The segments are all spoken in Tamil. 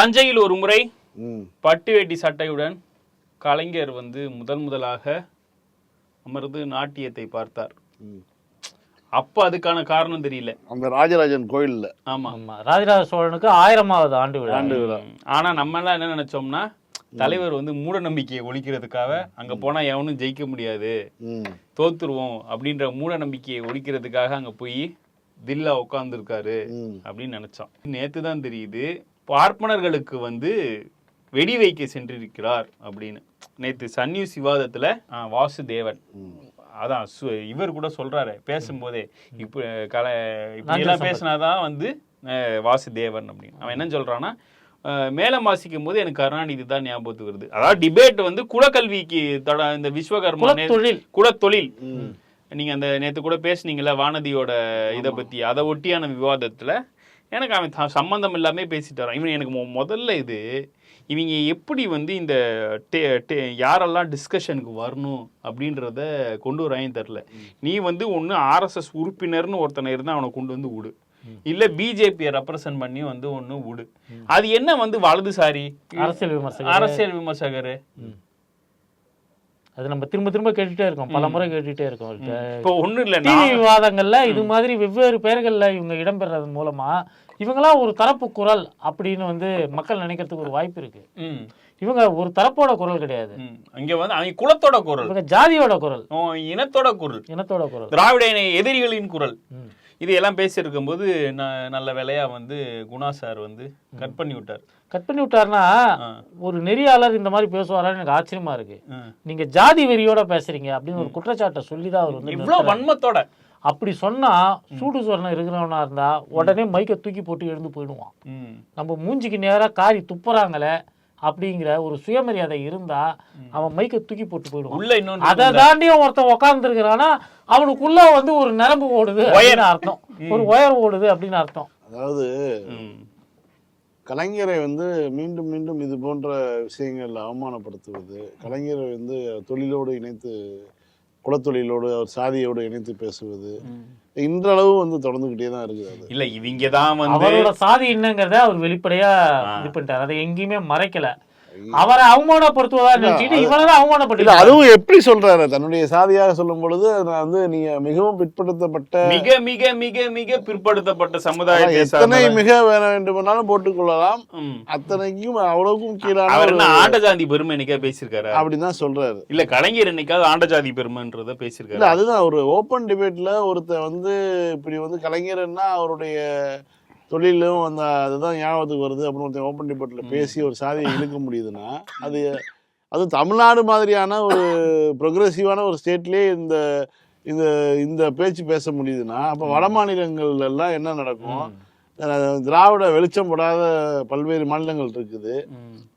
தஞ்சையில் ஒரு முறை பட்டு வேட்டி சட்டையுடன் கலைஞர் வந்து முதல் முதலாக அமர்ந்து நாட்டியத்தை பார்த்தார். அப்ப அதுக்கான காரணம் தெரியல. அந்த ராஜராஜன் கோயில்ல. ஆமா. ஆமா. ராஜராஜ சோழனுக்கு ஆயிரமாவது ஆண்டு விழா. ஆண்டு விழா. ஆனா நம்ம எல்லாம் என்ன நினைச்சோம்னா தலைவர் வந்து மூட நம்பிக்கையை ஒழிக்கிறதுக்காக அங்க போனா எவனும் ஜெயிக்க முடியாது. தோத்துருவோம் அப்படின்ற மூட நம்பிக்கையை ஒழிக்கிறதுக்காக அங்க போய் தில்லா உட்கார்ந்துருக்காரு ம். அப்படின்னு நினைச்சோம். நேத்து தான் தெரியுது பார்ப்பனர்களுக்கு வந்து வெடி வைக்க சென்றிருக்கிறார் அப்படின்னு. நேத்து சன் நியூஸ் விவாதத்துல வாசுதேவன். அதான் இவர் கூட சொல்றாரு பேசும்போதே. இப்ப கலை இப்படி எல்லாம் பேசினாதான் வந்து வாசுதேவன் அப்படின்னு. அவன் என்ன சொல்றான்னா மேலம் வாசிக்கும் போது எனக்கு கருணாநிதி தான் ஞாபகத்துக்கு வருது. அதாவது டிபேட் வந்து குலக்கல்விக்கு தொட இந்த விஸ்வகர்மா தொழில் குலத்தொழில். நீங்க அந்த நேத்து கூட பேசுனீங்கல்ல வானதியோட இதை பத்தி அதை ஒட்டியான விவாதத்துல எனக்கு அவன் த- சம்பந்தம் இல்லாமே பேசிட்டு வரான். இவன் எனக்கு முதல்ல இது இவங்க எப்படி வந்து இந்த டே- டே- யாரெல்லாம் டிஸ்கஷனுக்கு வரணும் அப்படின்றத கொண்டு வராயும் தெரில. நீ வந்து ஒன்று ஆர்எஸ்எஸ் உறுப்பினர்னு ஒருத்தனை இருந்தால் அவனை கொண்டு வந்து விடு. இல்ல பிஜேபியை ரெப்ரசன்ட் பண்ணி வந்து ஒன்று விடு. அது என்ன வந்து வலதுசாரி? அரசியல் விமர்சகர். அரசியல் விமர்சகர். அது நம்ம திரும்ப திரும்ப கேட்டுட்டே இருக்கோம். பல முறை கேட்டுட்டே இருக்கோம் இப்போ ஒன்றும் இல்லை விவாதங்கள்ல இது மாதிரி வெவ்வேறு பெயர்கள்ல இவங்க இடம்பெறது மூலமா இவங்களாம் ஒரு தரப்பு குரல் அப்படின்னு வந்து மக்கள் நினைக்கிறதுக்கு ஒரு வாய்ப்பு இருக்கு. இவங்க ஒரு தரப்போட குரல் கிடையாது. இங்க வந்து அவங்க குலத்தோட குரல். இவங்க ஜாதியோட குரல். இனத்தோட குரல். இனத்தோட குரல். திராவிட இன எதிரிகளின் குரல். ம். இது எல்லாம் பேசியிருக்கும் போது நல்ல வேலையா வந்து குணா சார் வந்து கட் பண்ணி விட்டார். கட் பண்ணி விட்டாருன்னா ஆ. ஒரு நெறியாளர் இந்த மாதிரி பேசுவாரான்னு எனக்கு ஆச்சரியமா இருக்கு. நீங்க ஜாதி வெறியோட பேசுறீங்க அப்படின்னு ஒரு குற்றச்சாட்டை சொல்லி தான் அவர் வந்து இவ்வளவு. வன்மத்தோட. அப்படி சொன்னா சூடு சொரணம் இருக்கிறவனா இருந்தா உடனே மைக்கை தூக்கி போட்டு எழுந்து போயிடுவான். நம்ம மூஞ்சிக்கு நேரா காரி துப்புறாங்களே அப்படிங்கிற ஒரு சுயமரியாதை இருந்தா அவன் மைக்கை தூக்கி போட்டு போயிடுவான். அதை தாண்டியும் ஒருத்தன் உட்கார்ந்துருக்கிறானா அவனுக்குள்ள வந்து ஒரு நரம்பு ஓடுது அப்படின்னு அர்த்தம். ஒரு ஒயர் ஓடுது அப்படின்னு அர்த்தம். அதாவது. கலைஞரை வந்து மீண்டும் மீண்டும் இது போன்ற விஷயங்கள் அவமானப்படுத்துவது கலைஞரை வந்து தொழிலோடு இணைத்து குலத்தொழிலோடு அவர் சாதியோடு இணைத்து பேசுவது. இன்றளவு வந்து தொடர்ந்துகிட்டே தான் இருக்குது இல்ல இவங்க தான் வந்து அவரோட சாதி என்னங்கிறத அவர் வெளிப்படையா இது பண்ணிட்டார். அதை எங்கேயுமே மறைக்கல. அவரை அவமானப்படுத்துவதா நினைச்சுக்கிட்டு இவரை அவமானப்படுத்த அதுவும் எப்படி சொல்றாரு? தன்னுடைய சாதியாக சொல்லும் பொழுது நான் வந்து நீங்க மிகவும் பிற்படுத்தப்பட்ட மிக மிக மிக மிக பிற்படுத்தப்பட்ட சமுதாயத்தை எத்தனை. மிக வேண்டுமானாலும் போட்டுக் கொள்ளலாம் ம். அத்தனைக்கும் அவ்வளவுக்கும் கீழான அவர் என்ன ஆண்ட ஜாதி பெருமை என்னைக்கா பேசியிருக்காரு? அப்படின்னு தான் சொல்றாரு. இல்ல கலைஞர் என்னைக்காவது ஆண்ட ஜாதி பெருமைன்றத பேசியிருக்காரு? அதுதான் ஒரு ஓப்பன் டிபேட்ல ஒருத்தன் வந்து இப்படி வந்து கலைஞர்னா அவருடைய தொழிலும் அந்த அதுதான் ஞாபகத்துக்கு வருது அப்படின்னு ஒருத்தன் ஓப்பன் டிபேட்ல பேசி ஒரு சாதியை இழுக்க முடியுதுன்னா அது அது தமிழ்நாடு மாதிரியான ஒரு ப்ரொக்ரெசிவான ஒரு ஸ்டேட்லயே இந்த இந்த இந்த பேச்சு பேச முடியுதுன்னா அப்போ வட மாநிலங்கள்ல எல்லாம் என்ன நடக்கும்? திராவிட வெளிச்சம் படாத பல்வேறு மாநிலங்கள் இருக்குது.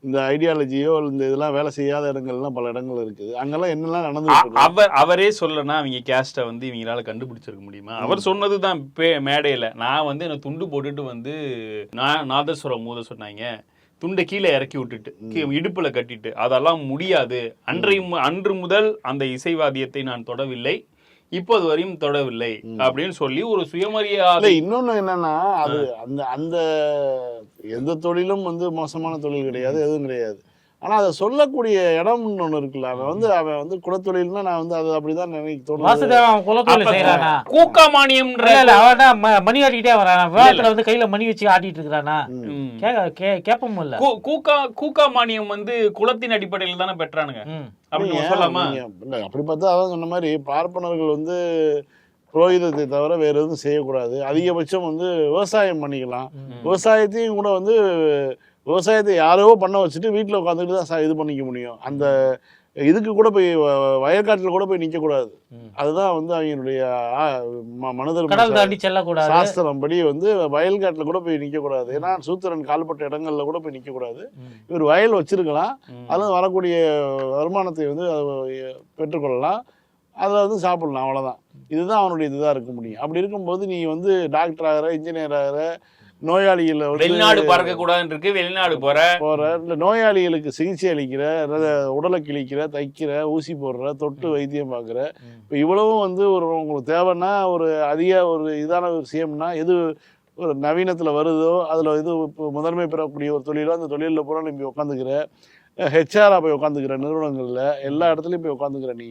இந்த ஐடியாலஜியோ இந்த இதெல்லாம் வேலை செய்யாத இடங்கள்லாம் பல இடங்கள் இருக்குது. அங்கெல்லாம் என்னெல்லாம் நடந்துட்டு அவர் அவரே சொல்லனா அவங்க கேஸ்ட வந்து இவங்களால கண்டுபிடிச்சிருக்க முடியுமா? அவர் சொன்னதுதான் பே- மேடையில. நான் வந்து என்ன துண்டு போட்டுட்டு வந்து நா- நாதஸ்வரம் மோத சொன்னாங்க. துண்டை கீழே இறக்கி விட்டுட்டு கீ- இடுப்புல கட்டிட்டு. அதெல்லாம் முடியாது. அன்றைய மு- அன்று முதல் அந்த இசைவாதியத்தை நான் தொடவில்லை. இப்போது வரையும் தொடவில்லை அப்படின்னு சொல்லி ஒரு சுயமரியாதை இன்னொன்னு என்னன்னா அது அந்த அந்த எந்த தொழிலும் வந்து மோசமான தொழில் கிடையாது எதுவும் கிடையாது. ஆனா அதை சொல்லக்கூடிய இடம்னு ஒண்ணு இருக்குல்ல. அவன் வந்து அவன் வந்து குலத்தொழில்னா நான் வந்து அது அப்படிதான் நினைக்க தோணுது. வாசுதேவன் அவன் குலத்தொழில் செய்யறானா கூக்கா மானியம்ன்ற இல்ல அவன் மணி ஆட்டிக்கிட்டே வரானா? விவாதத்துல வந்து கையில மணி வச்சு ஆட்டிட்டு இருக்கிறானா? ம். கேட்க கே- கேப்பமும் இல்ல. கூக்கா கூக்கா மானியம் வந்து குலத்தின் அடிப்படையில் தானே பெற்றானுங்க. ம். அப்படி நம்ம நீங்க- சொல்லலாமா? நீங்க- இல்ல அப்படி பார்த்தா அதான் சொன்ன மாதிரி பார்ப்பனர்கள் வந்து புரோகிதத்தை தவிர வேற எதுவும் செய்யக்கூடாது. அதிகபட்சம் வந்து விவசாயம் பண்ணிக்கலாம். விவசாயத்தையும் கூட வந்து விவசாயத்தை யாரோ பண்ண வச்சுட்டு வீட்டில் உட்காந்துட்டு தான் ச- இது பண்ணிக்க முடியும். அந்த இதுக்கு கூட போய் வயக்காட்டில் கூட போய் நிற்கக்கூடாது. அதுதான் வந்து அவங்களுடைய ஆ, ம- மனதர்ம கடல் தாண்டி செல்லக்கூடாது. சாஸ்திரம் படி வந்து வயல்காட்டில் கூட போய் நிற்கக்கூடாது ஏன்னா சூத்திரன் கால்பட்ட இடங்கள்ல கூட போய் நிற்கக்கூடாது. இவர் வயல் வச்சிருக்கலாம். ம். அதில் வரக்கூடிய வருமானத்தை வந்து பெற்றுக்கொள்ளலாம். அதில் வந்து சாப்பிடலாம் அவ்வளோதான் இதுதான் அவனுடைய இதுதான் இருக்க முடியும். அப்படி இருக்கும்போது நீ வந்து டாக்டர் ஆகிற இன்ஜினியர் ஆகிற நோயாளிகளை வெளிநாடு பறக்க கூடாதுன்னு இருக்கு வெளிநாடு போற. போற இல்லை நோயாளிகளுக்கு சிகிச்சை அளிக்கிற உடலை கிழிக்கிற தைக்கிற ஊசி போடுற தொட்டு வைத்தியம் பார்க்குற இப்போ இவ்வளவும் வந்து ஒரு உங்களுக்கு தேவைன்னா ஒரு அதிக ஒரு இதான ஒரு விஷயம்னா எது ஒரு நவீனத்தில் வருதோ அதில் இது இப்போ முதன்மை பெறக்கூடிய ஒரு தொழிலோ அந்த தொழிலில் பூரா நீ போய் உட்காந்துக்கிற ஹெச்ஆராக போய் உட்காந்துக்கிற நிறுவனங்களில் எல்லா இடத்துலையும் போய் உட்காந்துக்கிற நீ.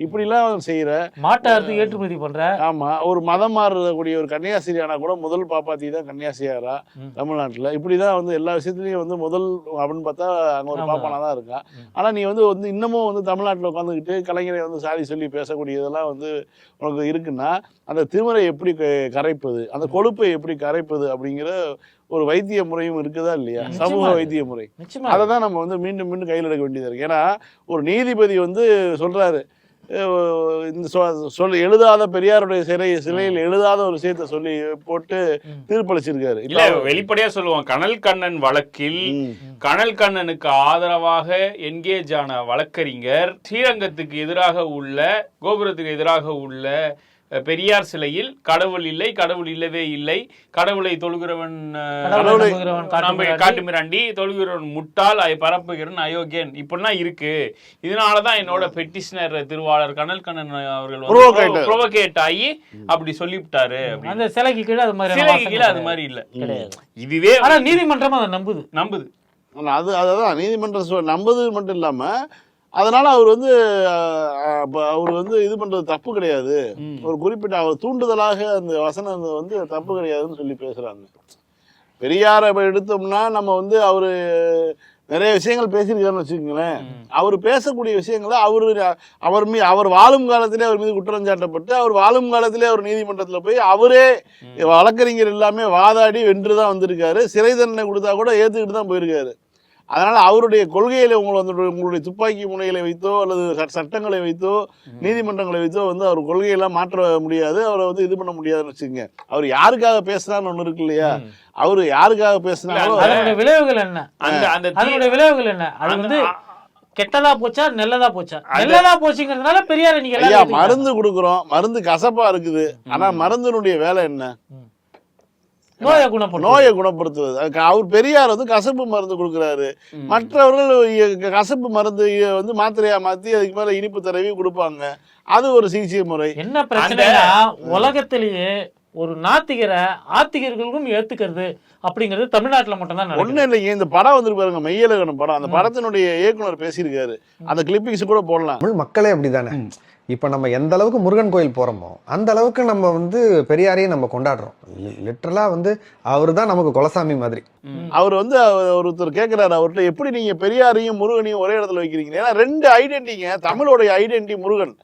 இப்படிலாம் செய்கிற மாட்டை அறுத்து ஏற்றுமதி பண்ற. ஆமாம் ஒரு மதம் மாறக்கூடிய ஒரு கன்னியாசிரி ஆனால் கூட முதல் பாப்பாத்தி தான் கன்னியாசிரியாரா ம். தமிழ்நாட்டில். இப்படி தான் வந்து எல்லா விஷயத்துலையும் வந்து முதல் அப்படின்னு பார்த்தா அங்கே ஒரு. பாப்பானா தான் இருக்கான். ஆனால் நீ வந்து வந்து இன்னமும் வந்து தமிழ்நாட்டில் உட்காந்துக்கிட்டு கலைஞரை வந்து சாதி சொல்லி பேசக்கூடியதெல்லாம் வந்து உனக்கு இருக்குன்னா அந்த திமிரை எப்படி க- கரைப்பது? அந்த கொழுப்பை எப்படி கரைப்பது அப்படிங்கிற ஒரு வைத்திய முறையும் இருக்குதா இல்லையா? சமூக. வைத்திய முறை. அதை தான் நம்ம வந்து மீண்டும் மீண்டும் கையில் எடுக்க வேண்டியது இருக்கு. ஏன்னா ஒரு நீதிபதி வந்து சொல்றாரு அஹ் இந்த சொல் எழுதாத பெரியாருடைய சிறை சிலையில் எழுதாத ஒரு விஷயத்த சொல்லி போட்டு. தீர்ப்பளிச்சிருக்காரு இல்ல வெளிப்படையா சொல்லுவோம் கனல் கண்ணன் வழக்கில். கனல் கண்ணனுக்கு ஆதரவாக என்கேஜ் ஆன வழக்கறிஞர் ஸ்ரீரங்கத்துக்கு எதிராக உள்ள கோபுரத்துக்கு எதிராக உள்ள பெரியார் சிலையில் கடவுள் இல்லை கடவுள் இல்லவே இல்லை. கடவுளை தொழுகிறவன் காட்டு மிராண்டி தொழுகிறவன் முட்டாள் அதை பரப்புகிறன் அயோக்கியன். இப்படிலாம் இருக்கு. இதனாலதான் என்னோட பெட்டிஷனர் திருவாளர் கனல் கண்ணன் அவர்கள். ப்ரோவகேட் ஆகி அப்படி சொல்லிவிட்டாரு. அந்த சிலைக்கு கீழே அது மாதிரி சிலைக்கு கீழே அது மாதிரி இல்ல. இதுவே ஆனா நீதிமன்றம் அதை நம்புது. நம்புது. அது அதுதான் நீதிமன்றம் நம்புது மட்டும் இல்லாம அதனால அவர் வந்து அவர் வந்து இது பண்றது தப்பு கிடையாது. ஒரு குறிப்பிட்ட அவர் தூண்டுதலாக அந்த வசனம் வந்து தப்பு கிடையாதுன்னு சொல்லி பேசுறாங்க. பெரியாரை எடுத்தோம்னா நம்ம வந்து அவரு நிறைய விஷயங்கள் பேசியிருக்காருன்னு வச்சுக்கோங்களேன். அவர் பேசக்கூடிய விஷயங்களை அவர் அவர் மீ அவர் வாழும் காலத்திலே அவர் மீது குற்றம் சாட்டப்பட்டு அவர் வாழும் காலத்திலே அவர் நீதிமன்றத்தில் போய் அவரே வழக்கறிஞர் எல்லாமே வாதாடி வென்று தான் வந்திருக்காரு. சிறை தண்டனை கொடுத்தா கூட ஏற்றுக்கிட்டு தான் போயிருக்காரு. அதனால அவருடைய கொள்கையில உங்களை வந்து உங்களுடைய துப்பாக்கி முனைகளை வைத்தோ அல்லது சட்ட- சட்டங்களை வைத்தோ நீதிமன்றங்களை வைத்தோ வந்து அவர் கொள்கையெல்லாம் மாற்ற முடியாது. அவரை வந்து இது பண்ண முடியாதுன்னு வச்சுக்கோங்க. அவர் யாருக்காக பேசுறான்னு ஒண்ணு இருக்கு இல்லையா? அவர் யாருக்காக பேசுனாரோ அதனுடைய விளைவுகள் என்ன? அந்த அதனுடைய விளைவுகள் என்ன? அது வந்து கெட்டதா போச்சா நல்லதா போச்சா? நல்லதா போச்சுங்கிறதுனால பெரியார நீங்க. மருந்து கொடுக்குறோம். மருந்து கசப்பா இருக்குது. ஆனா மருந்தினுடைய வேலை என்ன? நோயை குணப்படுத்தும் நோயை குணப்படுத்துவது அவர் பெரியார் வந்து கசப்பு மருந்து கொடுக்குறாரு. மற்றவர்கள் கசப்பு மருந்து வந்து மாத்திரையா மாத்தி அதுக்கு மேல இனிப்பு தடவி கொடுப்பாங்க. அது ஒரு சிகிச்சை முறை. என்ன பிரச்சனைனா உலகத்திலேயே ஒரு நாத்திகரை ஆத்திகர்களுக்கும் ஏத்துக்கிறது அப்படிங்கிறது தமிழ்நாட்டுல மட்டும்தான் நடக்குது. ஒண்ணும் இல்லைங்க. இந்த படம் வந்துருக்கு பாருங்க மெய்யலகன படம். அந்த படத்தினுடைய இயக்குனர் பேசியிருக்காரு. அந்த கிளிப்பிங்ஸ் கூட போடலாம். தமிழ் மக்களே அப்படிதானே? இப்போ நம்ம எந்த அளவுக்கு முருகன் கோயில் போறோமோ அந்த அளவுக்கு நம்ம வந்து பெரியாரையும் நம்ம கொண்டாடுறோம். லிட்டரலா வந்து அவர் தான் நமக்கு குலசாமி மாதிரி. அவர் வந்து அவர் ஒருத்தர் கேட்கிறாரு அவர்கிட்ட எப்படி நீங்க பெரியாரையும் முருகனையும் ஒரே இடத்துல வைக்கிறீங்க? ஏன்னா ரெண்டு ஐடென்டிங்க தமிழோடைய ஐடென்டி முருகன்.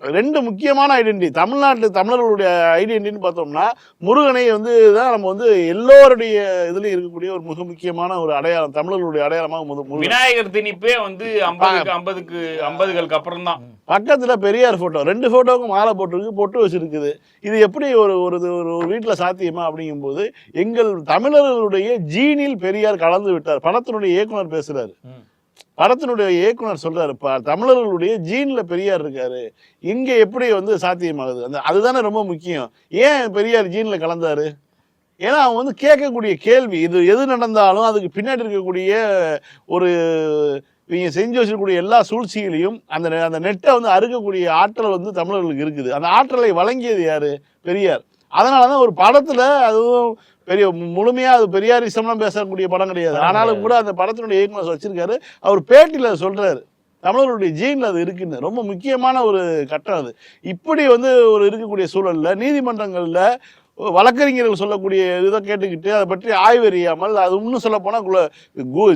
ரெண்டு முக்கியமான ஐடென்டி தமிழ்நாட்டில் தமிழர்களுடைய ஐடென்டின்னு பார்த்தோம்னா முருகனை வந்து தான் நம்ம வந்து எல்லோருடைய இதுலயும் இருக்கக்கூடிய ஒரு மிக முக்கியமான ஒரு அடையாளம். தமிழர்களுடைய அடையாளமாக விநாயகர் திணிப்பே வந்து ஐம்பதுக்கு ஐம்பதுக்கு ஐம்பதுகளுக்கு அப்புறம் தான் பக்கத்துல பெரியார் போட்டோ ரெண்டு போட்டோவுக்கும் மாலை போட்டிருக்கு பொட்டு வச்சிருக்குது. இது எப்படி ஒரு ஒரு ஒரு வீட்டுல சாத்தியமா அப்படிங்கும்போது எங்கள் தமிழர்களுடைய ஜீனில் பெரியார் கலந்து விட்டார். படத்தினுடைய இயக்குனர் பேசுறாரு. படத்தினுடைய இயக்குனர் சொல்றாரு தமிழர்களுடைய ஜீன்ல பெரியார் இருக்காரு. இங்க எப்படி வந்து சாத்தியமாகுது? அந்த அதுதானே ரொம்ப முக்கியம். ஏன் பெரியார் ஜீன்ல கலந்தாரு? ஏன்னா அவங்க வந்து கேட்கக்கூடிய கேள்வி இது எது நடந்தாலும் அதுக்கு பின்னாடி இருக்கக்கூடிய ஒரு இவங்க செஞ்சு வச்சிருக்கக்கூடிய எல்லா சூழ்ச்சிகளையும் அந்த நெ- அந்த நெட்டை வந்து அறுக்கக்கூடிய ஆற்றல் வந்து தமிழர்களுக்கு இருக்குது. அந்த ஆற்றலை வழங்கியது யாரு? பெரியார். அதனால தான் ஒரு படத்துல அதுவும் பெரிய மு- முழுமையா அது பெரியாரிசம்லாம் பேசக்கூடிய படம் கிடையாது. ஆனாலும் கூட அந்த படத்தினுடைய இயக்குனர் வச்சிருக்காரு. அவர் பேட்டியில சொல்றாரு. தமிழர்களுடைய ஜீன்ல அது இருக்குன்னு. ரொம்ப முக்கியமான ஒரு கட்டம் அது. இப்படி வந்து ஒரு இருக்கக்கூடிய சூழல்ல நீதிமன்றங்கள்ல வழக்கறிஞர்கள் சொல்லக்கூடிய இதை கேட்டுக்கிட்டு அதை பற்றி ஆய்வறியாமல் அது இன்னும் சொல்ல போனா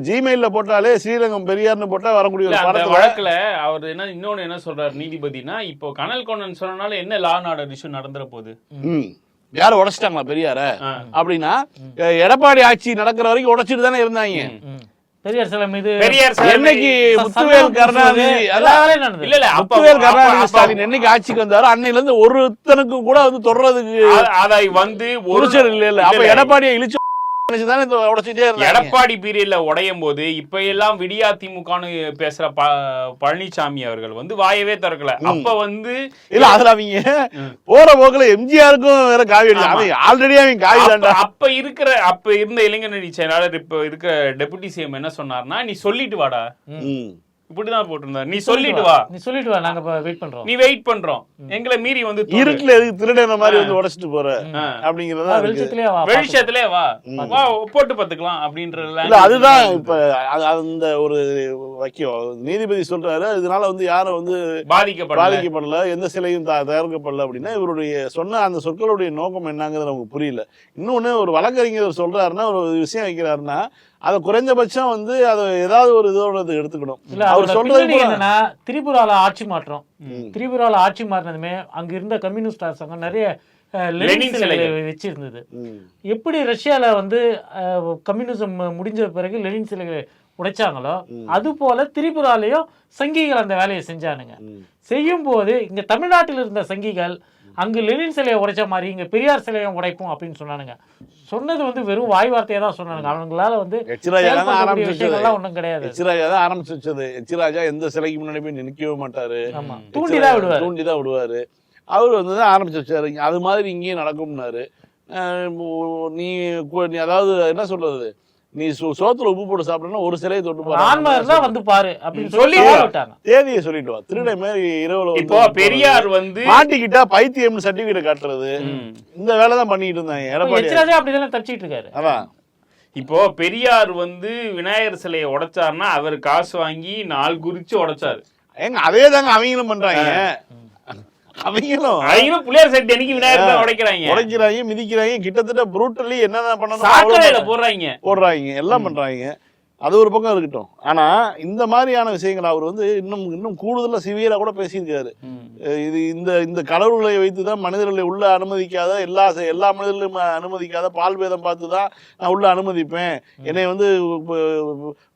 ஜிமெயில போட்டாலே ஸ்ரீரங்கம் பெரியார்னு போட்டா வரக்கூடிய ஒரு வழக்குல அவர் என்ன இன்னொன்னு என்ன சொல்றாரு நீதிபதினா இப்போ கனல் கொண்டன் சொன்னனால என்ன லா ஆர்டர் இஷ்யூ நடந்துற போகுது. யாரும் உடைச்சிட்டாங்களா பெரியார. அப்படின்னா எடப்பாடி ஆட்சி நடக்கிற வரைக்கும் உடைச்சிட்டு தானே இருந்தாங்க. பெரியார் சிலை மீது பெரியார் சிலை என்னைக்கு முத்துவேல் கருணாநிதி. இல்ல இல்ல முத்துவேல் கருணாநிதி ஸ்டாலின் என்னைக்கு ஆட்சிக்கு வந்தாரோ அன்னையில இருந்து ஒருத்தனுக்கும் கூட வந்து தொடர்றதுக்கு அதை வந்து ஒரு ஒருச்சர் இல்ல இல்ல அப்ப. எடப்பாடியை இழிச்சு எடப்பாடி பீரியட்ல உடையும் போது இப்ப எல்லாம் விடியா திமுகன்னு பேசுற பழனிசாமி அவர்கள் வந்து வாயவே திறக்கல. அப்ப வந்து இல்ல அதுல அவங்க. போற போக்குல எம்ஜிஆருக்கும் வேற காவி ஆல்ரெடி அவங்க காவி அப்ப- இருக்கிற அப்ப இருந்த இளைஞரணி செயலாளர் இப்ப இருக்கிற டெபுட்டி சிஎம் என்ன சொன்னார்னா நீ சொல்லிட்டு வாடா. இப்படிதான் போட்டிருந்தாரு. நீ சொல்லிட்டு வா. நீ சொல்லிட்டு வா. நாங்க வெயிட் பண்றோம். நீ வெயிட் பண்றோம். எங்களை மீறி வந்து. இருட்டுல எதுக்கு திருடன மாதிரி வந்து உடைச்சிட்டு போற. அப்படிங்கறதா வெளிச்சத்திலே வா வெளிச்சத்திலே வா. வா போட்டு பாத்துக்கலாம் அப்படின்ற இல்ல அதுதான் இப்ப அது- அந்த ஒரு வைக்கும். நீதிபதி சொல்றாரு இதனால வந்து யாரும் வந்து பாதிக்கப்படல. பாதிக்கப்படல எந்த சிலையும் தயாரிக்கப்படல அப்படின்னா இவருடைய சொன்ன அந்த சொற்களுடைய நோக்கம் என்னங்கிறது நமக்கு புரியல. இன்னொன்னு ஒரு வழக்கறிஞர் சொல்றாருன்னா ஒரு விஷயம் வைக்கிறாருன்னா அதை குறைந்தபட்சம் வந்து அதை ஏதாவது ஒரு இதோட இது எடுத்துக்கணும் இல்ல அவர் சொல்றது என்னன்னா திரிபுரால ஆட்சி மாற்றம். திரிபுரால ஆட்சி மாறினதுமே அங்க இருந்த கம்யூனிஸ்ட் அரசாங்கம் நிறைய. வச்சிருந்தது. எப்படி ரஷ்யால வந்து கம்யூனிசம் முடிஞ்ச பிறகு லெனின் சிலைகளை உடைச்சாங்களோ அது போல திரிபுராலையும் சங்கிகள் அந்த வேலையை செஞ்சானுங்க. செய்யும் போது இங்க தமிழ்நாட்டில் இருந்த சங்கிகள் அங்கு லெனின் சிலையை உடைச்ச மாதிரி இங்க பெரியார் சிலையும் உடைப்போம் அப்படின்னு சொன்னானுங்க. சொன்னது வந்து வெறும் வாய் வார்த்தையை தான் சொன்னானுங்க. அவங்களால வந்து தான் விஷயங்கள்லாம் ஒண்ணும் கிடையாது. எச்ராஜா தான் ஆரம்பிச்சு வச்சது எச்ராஜா எந்த சிலைக்கு முன்னாடி போய் நிற்கவே மாட்டாரு. ஆமா. தூண்டிதான் விடுவாரு. தூண்டி தான் விடுவாரு. அவர் வந்து தான் ஆரம்பிச்சு வச்சாரு. அது மாதிரி இங்கேயும் நடக்கும்னாரு. நீ அதாவது என்ன சொல்றது? நீ சோ- சோத்துல உப்பு போட்டு சாப்பிடணும்னா ஒரு சிலையை தொட்டு ஆன்மா இருந்தா வந்து பாரு அப்படின்னு சொல்லி தேதியை சொல்லிட்டு வா. திருடை மாதிரி இரவுல இப்போ பெரியார் வந்து மாட்டிக்கிட்டா பைத்தியம்னு சர்டிபிகேட் காட்டுறது. இந்த வேலை தான் பண்ணிட்டு இருந்தாங்க எடப்பாடி. அப்படிதானே தப்பிச்சிட்டு இருக்காரு. அதான் இப்போ பெரியார் வந்து விநாயகர் சிலையை உடைச்சாருன்னா அவர் காசு வாங்கி நாள் குறிச்சு உடைச்சாரு. ஏங்க அதே தாங்க அவங்களும் பண்றாங்க. அவங்களும். அவங்களும் புளியார் சட்டி அன்னைக்கு விநாயகர் தான் உடைக்கிறாங்க. உடைக்கிறாங்க மிதிக்கிறாங்க கிட்டத்தட்ட ப்ரூட்டலி என்னென்ன பண்ணணும் போடுறாங்க. போடுறாங்க எல்லாம் பண்றாங்க. அது ஒரு பக்கம் இருக்கட்டும். ஆனா இந்த மாதிரியான விஷயங்கள் அவர் வந்து இன்னும் இன்னும் கூடுதலா சிவியரா கூட பேசியிருக்காரு. இது இந்த இந்த கடவுளை வைத்து தான் மனிதர்களை உள்ள அனுமதிக்காத எல்லா எல்லா மனிதர்களையும் அனுமதிக்காத பால் பேதம் பார்த்து தான் நான் உள்ள அனுமதிப்பேன். என்னை வந்து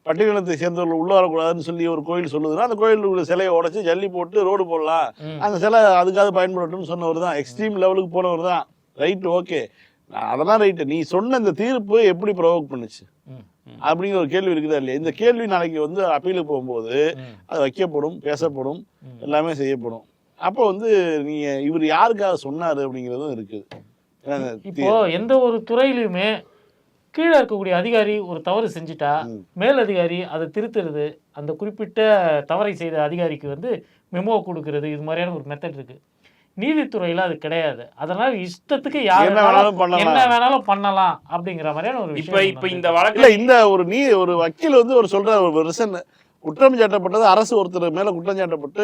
பட்டியலினத்தை சேர்ந்தவர்கள் உள்ள வரக்கூடாதுன்னு சொல்லி ஒரு கோயில் சொல்லுதுன்னா அந்த கோயில் உள்ள சிலையை உடைச்சு ஜல்லி போட்டு ரோடு போடலாம். அந்த சிலை அதுக்காக பயன்படட்டும்னு சொன்னவர் தான். எக்ஸ்ட்ரீம் லெவலுக்கு போனவர் தான். ரைட் ஓகே அதெல்லாம் ரைட்டு நீ சொன்ன இந்த தீர்ப்பு எப்படி ப்ரொவோக் பண்ணுச்சு. அப்படிங்கிற ஒரு கேள்வி இருக்குதா இல்லையா? இந்த கேள்வி நாளைக்கு வந்து அப்பீலுக்கு போகும்போது. அது வைக்கப்படும் பேசப்படும். எல்லாமே செய்யப்படும். அப்போ வந்து நீங்க இவர் யாருக்காக சொன்னாரு அப்படிங்கிறதும் இருக்குது. இப்போ எந்த ஒரு துறையிலுமே கீழே இருக்கக்கூடிய அதிகாரி ஒரு தவறு செஞ்சுட்டா. மேல் அதிகாரி அதை திருத்துறது அந்த குறிப்பிட்ட தவறை செய்த அதிகாரிக்கு வந்து மெமோ கொடுக்கறது இது மாதிரியான ஒரு மெத்தட் இருக்கு நீதித்துறையில அது கிடையாது அதனால இஷ்டத்துக்கு யார் என்ன வேணாலும் பண்ணலாம். என்ன வேணாலும் பண்ணலாம் அப்படிங்கிற மாதிரியான ஒரு இப்ப விஷயம் இப்ப இந்த இல்ல வழக்கு இந்த ஒரு நீ ஒரு வக்கீல் வந்து ஒரு சொல்ற ஒரு ரிசன் குற்றம் சாட்டப்பட்டது அரசு ஒருத்தர் மேல குற்றம் சாட்டப்பட்டு